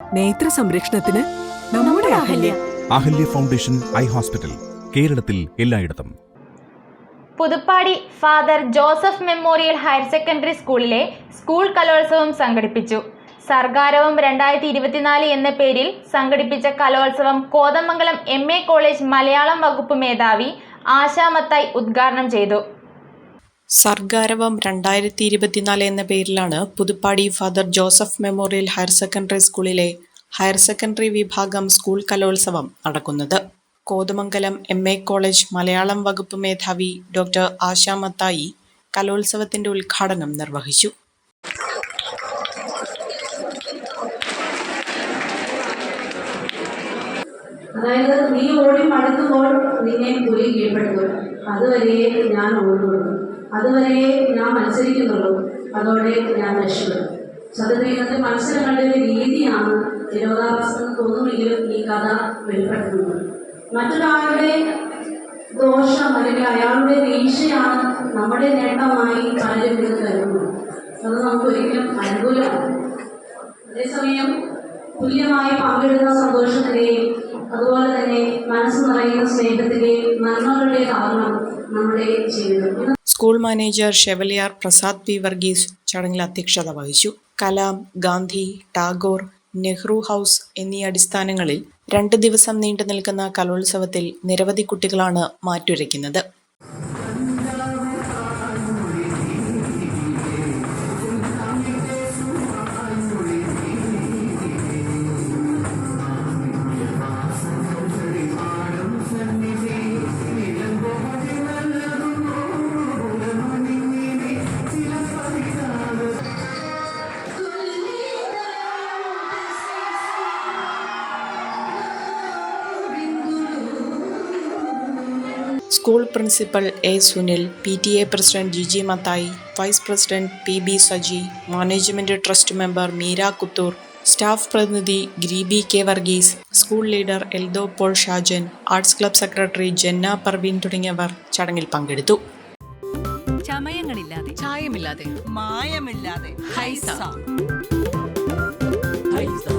നേത്ര സംരക്ഷണത്തിന് നമ്മുടെ Ahalia. Ahalia. Foundation eye hospital കേരളത്തിൽ എല്ലായിടത്തും. Puthuppady father Joseph memorial higher secondary സ്കൂളിലെ സ്കൂൾ കലോത്സവം സംഘടിപ്പിച്ചു. സർഗാരവം രണ്ടായിരത്തി ഇരുപത്തിനാല് എന്ന പേരിൽ സംഘടിപ്പിച്ച കലോത്സവം Kothamangalam M A college Malayalam വകുപ്പ് മേധാവി ആശാമത്തായി ഉദ്ഘാടനം ചെയ്തു. സർഗാരവം രണ്ടായിരത്തി ഇരുപത്തിനാല് എന്ന പേരിലാണ് Puthuppady father Joseph memorial higher secondary സ്കൂളിലെ ഹയർ സെക്കൻഡറി വിഭാഗം സ്കൂൾ കലോത്സവം നടക്കുന്നത്. Kothamangalam M A college Malayalam വകുപ്പ് മേധാവി ഡോക്ടർ ആശാ മത്തായി കലോത്സവത്തിന്റെ ഉദ്ഘാടനം നിർവഹിച്ചു. അതായത് നീ ഓടി മടുക്കുമ്പോൾ നിന്നെ പുലി കീഴ്പ്പെടുത്തും. അതുവരെ ഞാൻ ഓടുള്ളൂ അതുവരെ ഞാൻ മത്സരിക്കുന്നുള്ളൂ. അതോടെ ഞാൻ രക്ഷപ്പെടും. ഇന്നത്തെ മത്സരങ്ങളുടെ ഒരു രീതിയാണ് വിരോധാഭാസം എന്ന് തോന്നുമെങ്കിലും ഈ കഥ വെളിപ്പെടുത്തുന്നത്. മറ്റൊരാളുടെ ദോഷം അല്ലെങ്കിൽ അയാളുടെ വീഴ്ചയാണ് നമ്മുടെ നേട്ടമായി പലരും ഇത് കരുതുന്നത്. അത് നമുക്ക് ഒരിക്കലും അനുകൂലമാണ് അതേസമയം തുല്യമായി പങ്കിടുന്ന സന്തോഷത്തിന്റെയും അതുപോലെ തന്നെ മനസ്സ് നിറയുന്ന സ്നേഹത്തിന്റെയും കാരണം നമ്മുടെ ജീവിതം. School manager chevalier Prasad P Varghese ചടങ്ങിൽ അധ്യക്ഷത വഹിച്ചു. കലാം ഗാന്ധി ടാഗോർ നെഹ്റു ഹൗസ് എന്നീ അടിസ്ഥാനങ്ങളിൽ രണ്ട് ദിവസം നീണ്ടു നിൽക്കുന്ന കലോത്സവത്തിൽ നിരവധി കുട്ടികളാണ് മാറ്റുരയ്ക്കുന്നത്. School principal A Sunil P T A president Giji Mathai vice president P B Saji management trust member Meera Kuthur staff പ്രതിനിധി Greebi K Varghese school leader Eldho Paul Shajan arts club secretary Janna Parveen തുടങ്ങിയവർ ചടങ്ങിൽ പങ്കെടുത്തു. ചമയങ്ങളില്ലാതെ ചായമില്ലാതെ മായമില്ലാതെ ഹൈസ. ഹൈസ.